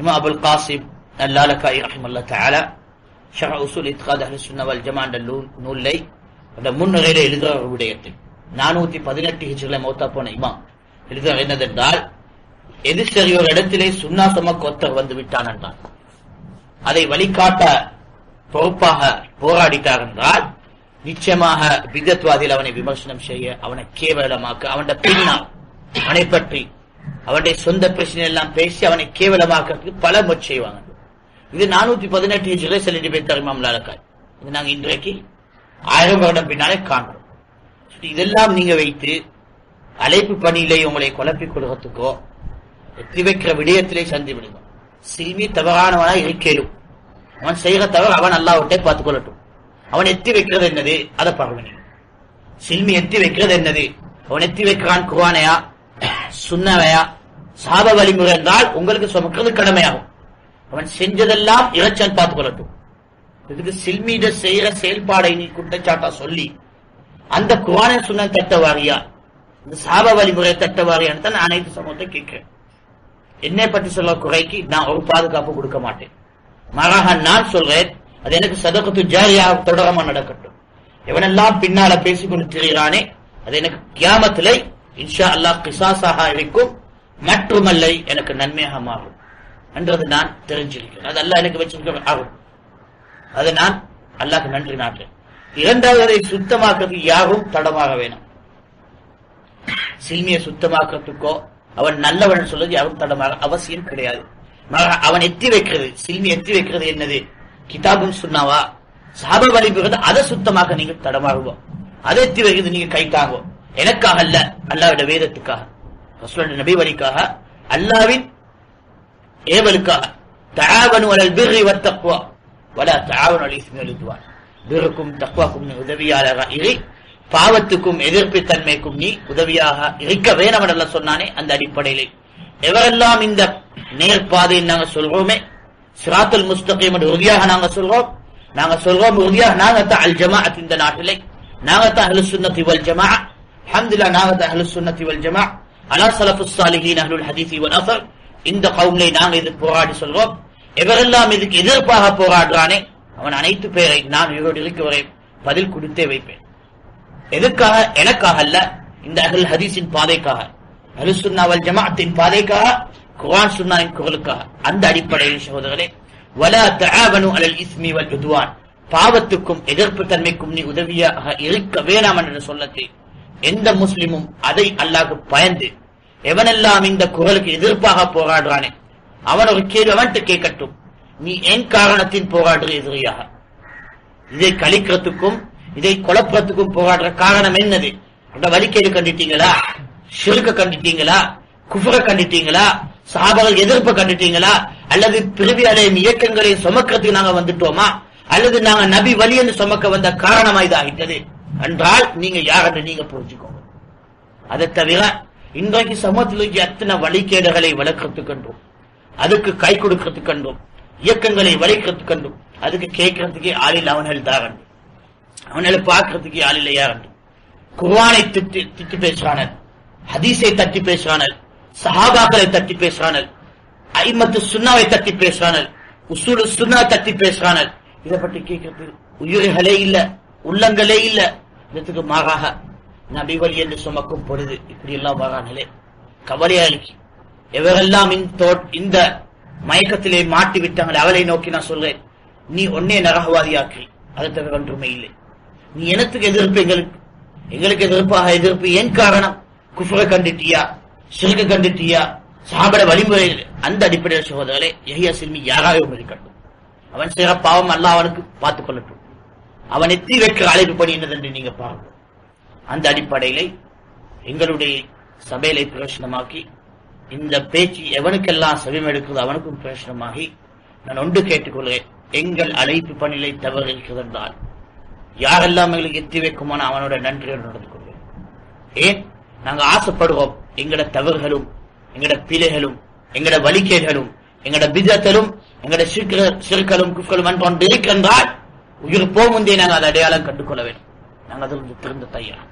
இமா அபுல் காசிம் அல்லாலக்காய் ரஹிமல்லா தாலா ஷஹ உசூல் இத்காத் அஹ்லு சுன்னா வல் ஜமா என்ற நூல் அந்த முன்னுரையில எழுதுகிற ஒரு விடயத்தை நானூத்தி பதினெட்டு ஹிஜ்ரில மௌத்தா போன இமாம் எழுதுகிற என்னதென்றால் எது சரி ஒரு இடத்திலே சுன்னா சமக்கு ஒத்தர் வந்து விட்டான் என்றான் அதை வழிகாட்ட பொறுப்பாக போராடிட்டார் என்றால் நிச்சயமாக விதத்வாதியில் அவனை விமர்சனம் செய்ய அவனை கேவலமாக்க அவன் பின்னால் அவனை பற்றி அவனுடைய சொந்த பிரச்சனை எல்லாம் பேசி அவனை கேவலமாக்கிறதுக்கு பல முயற்சி செய்வாங்க. இது நானூத்தி பதினெட்டு ஹிஜ்ரே செல்லிட்டு போய் தருமாம் லாலக்காய் இது நாங்க இன்றைக்கு ஆயிரம் வருடம் பின்னாலே காண்றோம் இதெல்லாம் நீங்க வைத்து அழைப்பு பணியிலே உங்களை குழப்பிக் கொடுக்கறதுக்கோ எத்தி வைக்கிற விடயத்திலே சந்தி விடுங்க சில்மி தவறானவனா இருக்கேலும் அவன் செய்கிற தவறு அவன் அல்லாவிட்டே பார்த்துக் கொள்ளட்டும். அவன் எத்தி வைக்கிறது என்னது? அதை பார்க்க சில்மி எத்தி வைக்கிறது என்னது? அவன் எத்தி வைக்கிறான் குவானையா சுண்ணவையா சாப வழிமுறை என்றால் உங்களுக்கு சுமக்கிறது கடமையாகும். அவன் செஞ்சதெல்லாம் இறைச்சல் பார்த்து கொள்ளட்டும். இதுக்கு சில்மீட செய்யற செயல்பாடை நீ குற்றச்சாட்டா சொல்லி அந்த குவானை தட்ட தட்டவாரியா? இந்த சாப வழிமுறை தட்டவாரியான்னு தான் நான் அனைத்து சமூகத்தை கேட்கிறேன். என்னை பற்றி சொல்ல குறைக்கு நான் ஒரு பாதுகாப்பு கொடுக்க மாட்டேன். மாறாக நான் சொல்றேன் அது எனக்கு சதகத்து ஜாரியாக தொடரமா நடக்கட்டும். எவனெல்லாம் பின்னால பேசிக்கொண்டு திரிகிறானே அது எனக்கு கியாமத்திலே இன்ஷா அல்லாஹ் கிசாசாக இருக்கும். மற்றுமல்லை எனக்கு நன்மையாக மாறும் என்றது நான் தெரிஞ்சிருக்கிறேன். அது அல்லாஹ் எனக்கு வச்சிருக்க ஆகும். அது நான் அல்லாஹ் நன்றி நாட்டேன் இரண்டாவது அதை சுத்தமாக்குறதுக்கு யாரும் தடமாக வேணும். சில்மியை சுத்தமாக்குறதுக்கோ அவன் நல்லவன் சொல்றது யாரும் தடமாக அவசியம் கிடையாது. அவன் எத்தி வைக்கிறது சில்மி எத்தி வைக்கிறது என்னது? கிதாபும் சுண்ணாவா சாப வழிபுறது அதை சுத்தமாக நீங்க தடமாகுவோம். அதை எத்தி வைக்கிறது நீங்க கை தாங்குவோம் எனக்காக அல்ல அல்லாவிட வேதத்துக்காக. ரசூலுடைய நபி வழிக்காக அல்லாவின் ஏவலுக்காக தஆவனு அலல் பிர்ரி வத்தக்வா வலா தஆவனு அலல் இஸ்மி வல் உத்வான். பிர்ருக்கும் தக்வாக்கும் நீ உதவியாளராக இரு. பாவத்துக்கும் எதிர்ப்பு தன்மைக்கும் நீ உதவியாக இருக்க வேணும் சொன்னானே அந்த அடிப்படையிலே. எவரெல்லாம் இந்த நேர்பாதையை நாங்க சொல்றோமே சிராத்துல் முஸ்தகீம் உறுதியாக நாங்க சொல்றோம் நாங்க சொல்றோம் உறுதியாக நாங்க தான் அல் ஜமாஅத் இந்த நாட்டிலே. நாங்க தான் அஹ்லு சுன்னத் வல் ஜமாஅ. அல்ஹம்துலில்லாஹ் நாங்க தான் அஹ்லு சுன்னத் வல் ஜமாஅ. அலா ஸலஃபுஸ் ஸாலிஹீன் அஹ்லுல் ஹதீஸி வல் இந்த கவும்லை நாங்க இதுக்கு போராடி சொல்றோம். எவரெல்லாம் இதுக்கு எதிர்ப்பாக போராடுறானே அவன் அனைத்து பேரை நான் இவரோடு இருக்க வரை பதில் கொடுத்தே வைப்பேன். எதுக்காக? எனக்காக அல்ல இந்த அகல் ஹதீஸின் பாதைக்காக. அலுசுன்னாவல் ஜமாத்தின் ஜமாஅத்தின் பாதைக்காக குரான் சுன்னாவின் குரலுக்காக. அந்த அடிப்படையில் சகோதரர்களே வலா தஆவனு அலல் இஸ்மி வல் உத்வான். பாவத்துக்கும் எதிர்ப்பு தன்மைக்கும் நீ உதவியாக இருக்க வேணாம் என்று சொல்லத்தை எந்த முஸ்லிமும் அதை அல்லாஹ் பயந்து எவனெல்லாம் இந்த குரலுக்கு எதிர்ப்பாக போராடுறானே அவன் ஒரு கேள்வி அவன்கிட்ட கேட்கட்டும். நீ என் காரணத்தின் போராடுற எதிரியாக. இதை கழிக்கிறதுக்கும் இதை குழப்பத்துக்கும் போராடுற காரணம் என்னது? அந்த வலிக்கேடு கண்டுட்டீங்களா? ஷிருக்க கண்டுட்டீங்களா? குஃபர கண்டுட்டீங்களா? சாபகள் எதிர்ப்பு கண்டுட்டீங்களா? அல்லது பிரிவி அடையும் இயக்கங்களை சுமக்கிறதுக்கு நாங்க வந்துட்டோமா? அல்லது நாங்க நபி வழி என்று சுமக்க வந்த காரணமா இதாகிட்டது? என்றால் நீங்க யார் என்று நீங்க புரிஞ்சுக்கோங்க. அதை தவிர இன்றைக்கு சமூகத்தில் எத்தனை அத்தனை வழிகேடுகளை வளர்க்கறதுக்கென்றும் அதுக்கு கை கொடுக்கறதுக்கென்றும் இயக்கங்களை வளைக்கிறதுக்கென்றும் அதுக்கு கேட்கறதுக்கே ஆளில் அவன்கள் தான் அவனை பார்க்கறதுக்கே ஆள் இல்லையா குர்வானை திட்டு திட்டு பேசுறானல் ஹதீஸை தட்டி பேசுறானல் சஹாபாக்களை தட்டி பேசுறானல் ஐமத்து சுண்ணாவை தட்டி பேசுறானல் உசூல் சுண்ணா தட்டி பேசுறானல் இதை பற்றி கேட்கறது உயிர்களே இல்ல உள்ளங்களே இல்ல. இதுக்கு மாறாக நபிகள் வழி என்று சுமக்கும் பொழுது இப்படி எல்லாம் வரானலே கவலையா இருக்கு. எவரெல்லாம் இந்த இந்த மயக்கத்திலே மாட்டி விட்டாங்களே அவளை நோக்கி நான் சொல்றேன். நீ ஒன்னே நரகவாதியாக்கி அதை தவிர ஒன்றுமே இல்லை. நீ எனத்துக்கு எதிர்ப்பு எங்களுக்கு எங்களுக்கு எதிர்ப்பாக எதிர்ப்பு. ஏன் காரணம்? குஃபரை கண்டுட்டியா? சிறுக கண்டுட்டியா? சாப்பிட வழிமுறை அந்த அடிப்படையில் சகோதரர்களே எஹியா சிறுமி யாராகவும் இருக்கட்டும் அவன் செய்கிற பாவம் அல்லாஹ் அவனுக்கு பார்த்துக் கொள்ளட்டும். அவன் எத்தி வைக்கிற அழைப்பு பணி என்னதென்று நீங்க பாருங்க அந்த அடிப்படையிலே எங்களுடைய சபையிலை பிரயோசனமாக்கி இந்த பேச்சு எவனுக்கெல்லாம் செவிமெடுக்கிறதோ அவனுக்கும் பிரயோசனமாகி நான் ஒன்று கேட்டுக்கொள்கிறேன். எங்கள் அழைப்பு பணிகளை தவறு இருக்கிறதால் யாரெல்லாம் எங்களுக்கு எத்தி வைக்குமான அவனோட நன்றியோடு நடந்து கொள்வேன். ஏன்? நாங்கள் ஆசைப்படுவோம். எங்கட தவறுகளும் எங்கட பிழைகளும் எங்கட வலிக்கைகளும் எங்கட பிதத்தலும் எங்கட சிறுக்களும் குஃப்களும் அன்று ஒன்று இருக்கின்றால் உயிர் போமுந்தே நாங்கள் அதை அடையாளம் கண்டுகொள்ள வேண்டும். நாங்கள் அதிலிருந்து திருந்த தயார்.